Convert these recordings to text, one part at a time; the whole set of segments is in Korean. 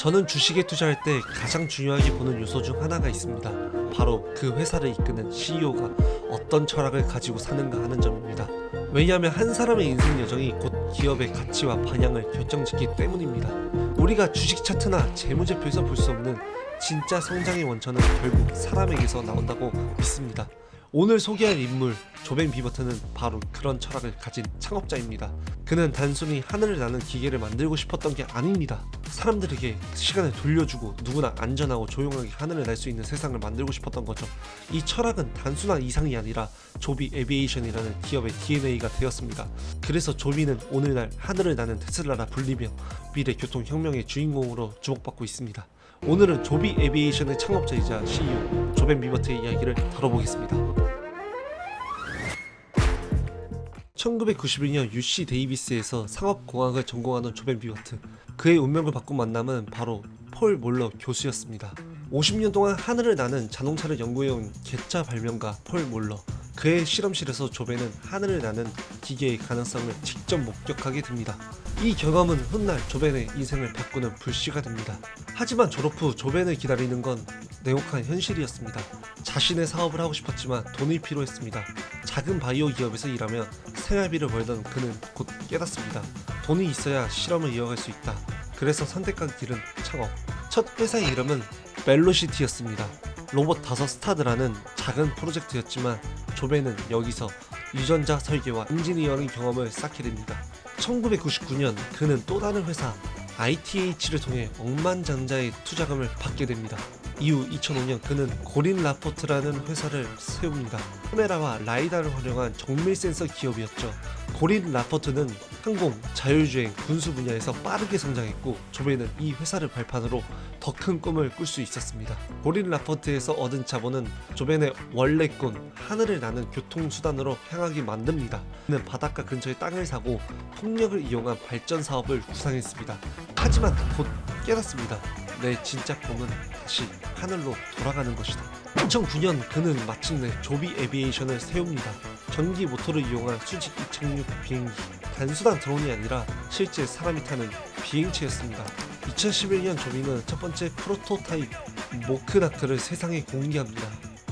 저는 주식에 투자할 때 가장 중요하게 보는 요소 중 하나가 있습니다. 바로 그 회사를 이끄는 CEO가 어떤 철학을 가지고 사는가 하는 점입니다. 왜냐하면 한 사람의 인생 여정이 곧 기업의 가치와 방향을 결정짓기 때문입니다. 우리가 주식 차트나 재무제표에서 볼 수 없는 진짜 성장의 원천은 결국 사람에게서 나온다고 믿습니다. 오늘 소개할 인물 조벤 비버트는 바로 그런 철학을 가진 창업자입니다. 그는 단순히 하늘을 나는 기계를 만들고 싶었던 게 아닙니다. 사람들에게 시간을 돌려주고 누구나 안전하고 조용하게 하늘을 날 수 있는 세상을 만들고 싶었던 거죠. 이 철학은 단순한 이상이 아니라 조비 에비에이션이라는 기업의 DNA가 되었습니다. 그래서 조비는 오늘날 하늘을 나는 테슬라라 불리며 미래 교통 혁명의 주인공으로 주목받고 있습니다. 오늘은 조비 에비에이션의 창업자이자 CEO 조벤 비버트의 이야기를 들어보겠습니다. 1991년 UC 데이비스에서 상업공학을 전공하는 조벤 비버트. 그의 운명을 바꾼 만남은 바로 폴 몰러 교수였습니다. 50년 동안 하늘을 나는 자동차를 연구해온 개차 발명가 폴 몰러. 그의 실험실에서 조벤은 하늘을 나는 기계의 가능성을 직접 목격하게 됩니다. 이 경험은 훗날 조벤의 인생을 바꾸는 불씨가 됩니다. 하지만 졸업 후 조벤을 기다리는 건 냉혹한 현실이었습니다. 자신의 사업을 하고 싶었지만 돈이 필요했습니다. 작은 바이오 기업에서 일하며 생활비를 벌던 그는 곧 깨닫습니다. 돈이 있어야 실험을 이어갈 수 있다. 그래서 선택한 길은 창업. 첫 회사의 이름은 멜로시티였습니다. 로봇 다섯 스타드라는 작은 프로젝트였지만 조벤은 여기서 유전자 설계와 엔지니어링 경험을 쌓게 됩니다. 1999년 그는 또 다른 회사 ITH를 통해 억만장자의 투자금을 받게 됩니다. 이후 2005년 그는 고린 라포트라는 회사를 세웁니다. 카메라와 라이다를 활용한 정밀 센서 기업이었죠. 고린 라포트는 항공, 자율주행, 군수 분야에서 빠르게 성장했고 조베는 이 회사를 발판으로 더 큰 꿈을 꿀 수 있었습니다. 고린 라포트에서 얻은 자본은 조벤의 원래 꿈, 하늘을 나는 교통수단으로 향하게 만듭니다. 그는 바닷가 근처에 땅을 사고 폭력을 이용한 발전 사업을 구상했습니다. 하지만 곧 깨닫습니다. 내 진짜 꿈은 다시 하늘로 돌아가는 것이다. 2009년 그는 마침내 조비 에비에이션을 세웁니다. 전기 모터를 이용한 수직 이착륙 비행기. 단순한 드론이 아니라 실제 사람이 타는 비행체였습니다. 2011년 조비는 첫 번째 프로토타입 모크나크를 세상에 공개합니다.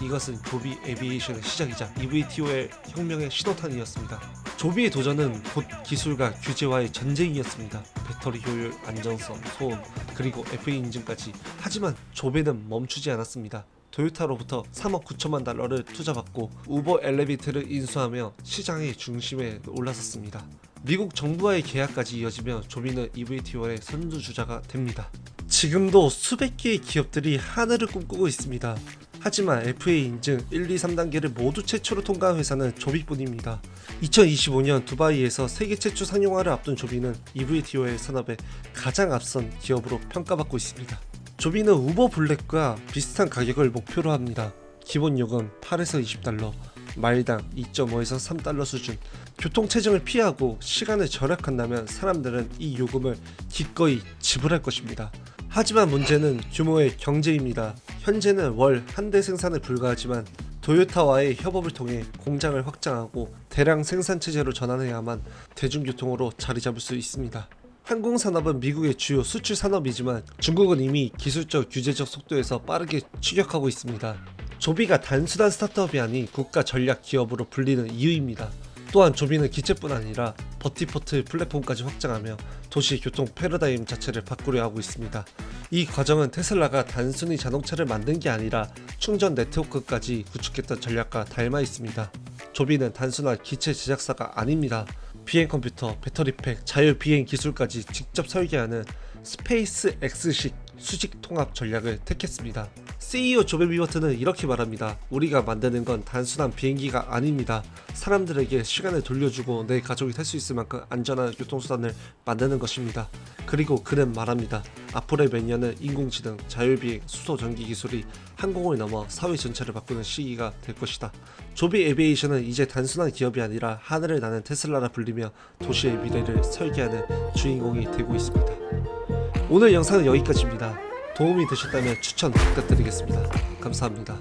이것은 조비 에비에이션의 시작이자 EVTOL 혁명의 신호탄이었습니다. 조비의 도전은 곧 기술과 규제와의 전쟁이었습니다. 배터리 효율, 안정성, 소음, 그리고 FA 인증까지. 하지만 조베는 멈추지 않았습니다. 도요타로부터 3억 9천만 달러를 투자받고 우버 엘리베이터를 인수하며 시장의 중심에 올라섰습니다. 미국 정부와의 계약까지 이어지며 조비는 EVTO의 선두주자가 됩니다. 지금도 수백 개의 기업들이 하늘을 꿈꾸고 있습니다. 하지만 FA 인증 1, 2, 3단계를 모두 최초로 통과한 회사는 조비뿐입니다. 2025년 두바이에서 세계 최초 상용화를 앞둔 조비는 EVTO의 산업에 가장 앞선 기업으로 평가받고 있습니다. 조비는 우버 블랙과 비슷한 가격을 목표로 합니다. 기본 요금 8에서 20달러, 마일당 2.5에서 3달러 수준. 교통 체증을 피하고 시간을 절약한다면 사람들은 이 요금을 기꺼이 지불할 것입니다. 하지만 문제는 규모의 경제입니다. 현재는 월 한 대 생산에 불과하지만 도요타와의 협업을 통해 공장을 확장하고 대량 생산 체제로 전환해야만 대중교통으로 자리 잡을 수 있습니다. 항공산업은 미국의 주요 수출 산업이지만 중국은 이미 기술적 규제적 속도에서 빠르게 추격하고 있습니다. 조비가 단순한 스타트업이 아닌 국가 전략 기업으로 불리는 이유입니다. 또한 조비는 기체뿐 아니라 버티포트 플랫폼까지 확장하며 도시 교통 패러다임 자체를 바꾸려 하고 있습니다. 이 과정은 테슬라가 단순히 자동차를 만든 게 아니라 충전 네트워크까지 구축했던 전략과 닮아 있습니다. 조비는 단순한 기체 제작사가 아닙니다. 비행 컴퓨터, 배터리팩, 자율 비행 기술까지 직접 설계하는 스페이스 X식 수직 통합 전략을 택했습니다. CEO 조벤 비버트는 이렇게 말합니다. 우리가 만드는 건 단순한 비행기가 아닙니다. 사람들에게 시간을 돌려주고 내 가족이 탈 수 있을 만큼 안전한 교통수단을 만드는 것입니다. 그리고 그는 말합니다. 앞으로의 몇 년은 인공지능, 자율비행, 수소 전기 기술이 항공을 넘어 사회 전체를 바꾸는 시기가 될 것이다. 조비 에비에이션은 이제 단순한 기업이 아니라 하늘을 나는 테슬라라 불리며 도시의 미래를 설계하는 주인공이 되고 있습니다. 오늘 영상은 여기까지입니다. 도움이 되셨다면 추천 부탁드리겠습니다. 감사합니다.